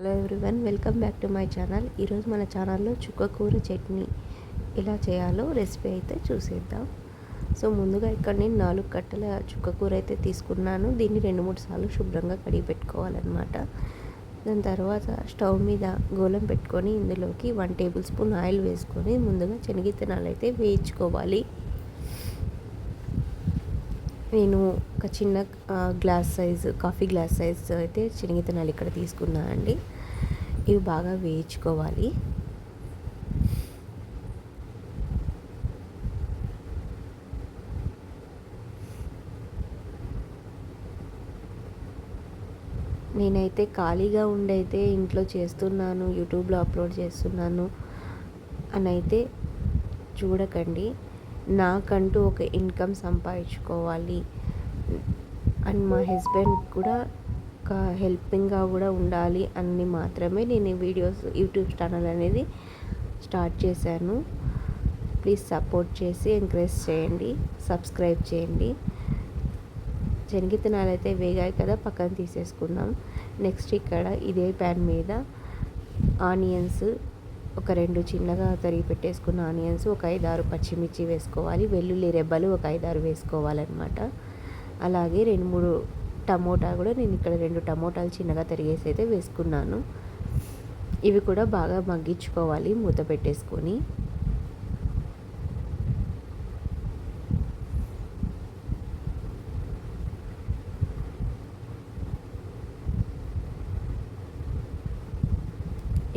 Hello everyone welcome back to my channel ఈరోజు మన ఛానల్లో చుక్కకూర చట్నీ ఎలా చేయాలో రెసిపీ అయితే చూసేద్దాం. సో ముందుగా ఇక్కడ నేను నాలుగు కట్టల చుక్కకూర అయితే తీసుకున్నాను. దీన్ని రెండు మూడు సార్లు శుభ్రంగా కడిగి పెట్టుకోవాలన్నమాట. దాని తర్వాత స్టవ్ మీద గోలం పెట్టుకొని ఇందులోకి వన్ టేబుల్ స్పూన్ ఆయిల్ వేసుకొని ముందుగా శనగిత్తనాలు అయితే వేయించుకోవాలి. నేను ఒక చిన్న glass size coffee glass size అయితే శనగిత్తనాలు ఇక్కడ తీసుకున్నా అండి. ఇవి బాగా వేయించుకోవాలి. నేనైతే ఖాళీగా ఉండైతే ఇంట్లో చేస్తున్నాను యూట్యూబ్లో అప్లోడ్ చేస్తున్నాను. అని అయితే చూడకండి. నాకంటూ ఒక ఇన్కమ్ సంపాదించుకోవాలి. అండ్ మా హస్బెండ్ కూడా ఒక హెల్పింగ్గా కూడా ఉండాలి అని మాత్రమే నేను వీడియోస్ యూట్యూబ్ ఛానల్ అనేది స్టార్ట్ చేశాను. ప్లీజ్ సపోర్ట్ చేసి ఎంకరేజ్ చేయండి సబ్స్క్రైబ్ చేయండి. శనగిత్తనాలు అయితే వేగాయి కదా పక్కన తీసేసుకుందాం. నెక్స్ట్ ఇక్కడ ఇదే ప్యాన్ మీద ఆనియన్స్ ఒక రెండు చిన్నగా తరిగి పెట్టేసుకున్న ఆనియన్స్ ఒక ఐదారు పచ్చిమిర్చి వేసుకోవాలి. వెల్లుల్లి రెబ్బలు ఒక ఐదారు వేసుకోవాలన్నమాట. అలాగే రెండు మూడు టమోటా కూడా నేను ఇక్కడ రెండు టమోటాలు చిన్నగా తరిగేసి అయితే వేసుకున్నాను. ఇవి కూడా బాగా మగ్గించుకోవాలి మూత పెట్టేసుకొని.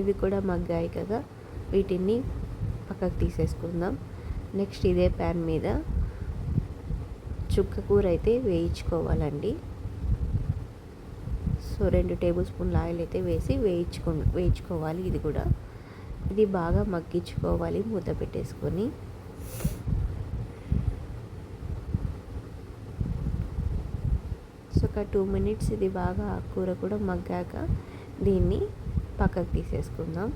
ఇవి కూడా మగ్గాయి కదా. వీటిని పక్కకు తీసేసుకుందాం. నెక్స్ట్ ఇదే ప్యాన్ మీద చుక్క కూర అయితే వేయించుకోవాలండి. సో రెండు టేబుల్ స్పూన్ల ఆయిల్ అయితే వేసి వేయించుకో వేయించుకోవాలి ఇది కూడా. ఇది బాగా మగ్గించుకోవాలి మూత పెట్టేసుకొని. సో ఒక టూ మినిట్స్ ఇది బాగా కూర కూడా మగ్గాక దీన్ని పక్కకు తీసేసుకుందాం.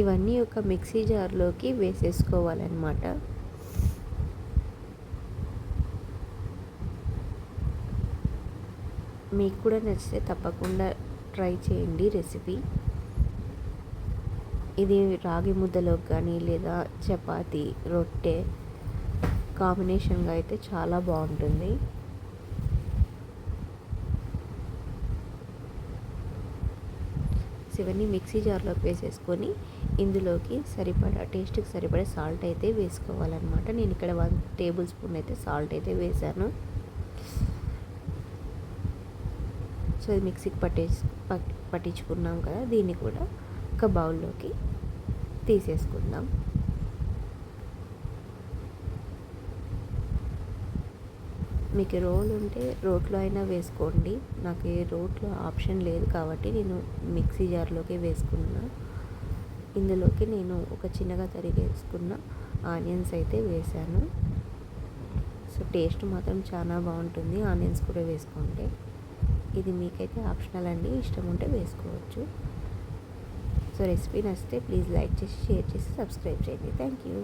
ఇవన్నీ ఒక మిక్సీ జార్లోకి వేసేసుకోవాలన్నమాట. మీకు కూడా నచ్చితే తప్పకుండా ట్రై చేయండి రెసిపీ. ఇది రాగి ముద్దలో కానీ లేదా చపాతి రొట్టె కాంబినేషన్గా అయితే చాలా బాగుంటుంది. ఇవన్నీ మిక్సీ జార్లోకి వేసేసుకొని ఇందులోకి సరిపడా టేస్ట్కి సరిపడే సాల్ట్ అయితే వేసుకోవాలన్నమాట. నేను ఇక్కడ వన్ టేబుల్ స్పూన్ అయితే సాల్ట్ అయితే వేసాను. సో ఇది మిక్సీకి పట్టే పట్టించుకున్నాం కదా దీన్ని కూడా ఒక బౌల్లోకి తీసేసుకుందాం. మీకు రోల్ ఉంటే రోట్లో అయినా వేసుకోండి. నాకు ఏ రోట్లో ఆప్షన్ లేదు కాబట్టి నేను మిక్సీ జార్లోకి వేసుకున్నా. ఇందులోకి నేను ఒక చిన్నగా తరిగేసుకున్న ఆనియన్స్ అయితే వేసాను సో టేస్ట్ మాత్రం చాలా బాగుంటుంది. ఆనియన్స్ కూడా వేసుకుంటే ఇది మీకైతే ఆప్షనల్ అండి. ఇష్టం ఉంటే వేసుకోవచ్చు. సో రెసిపీ నచ్చితే ప్లీజ్ లైక్ చేసి షేర్ చేసి సబ్స్క్రైబ్ చేయండి. Thank you.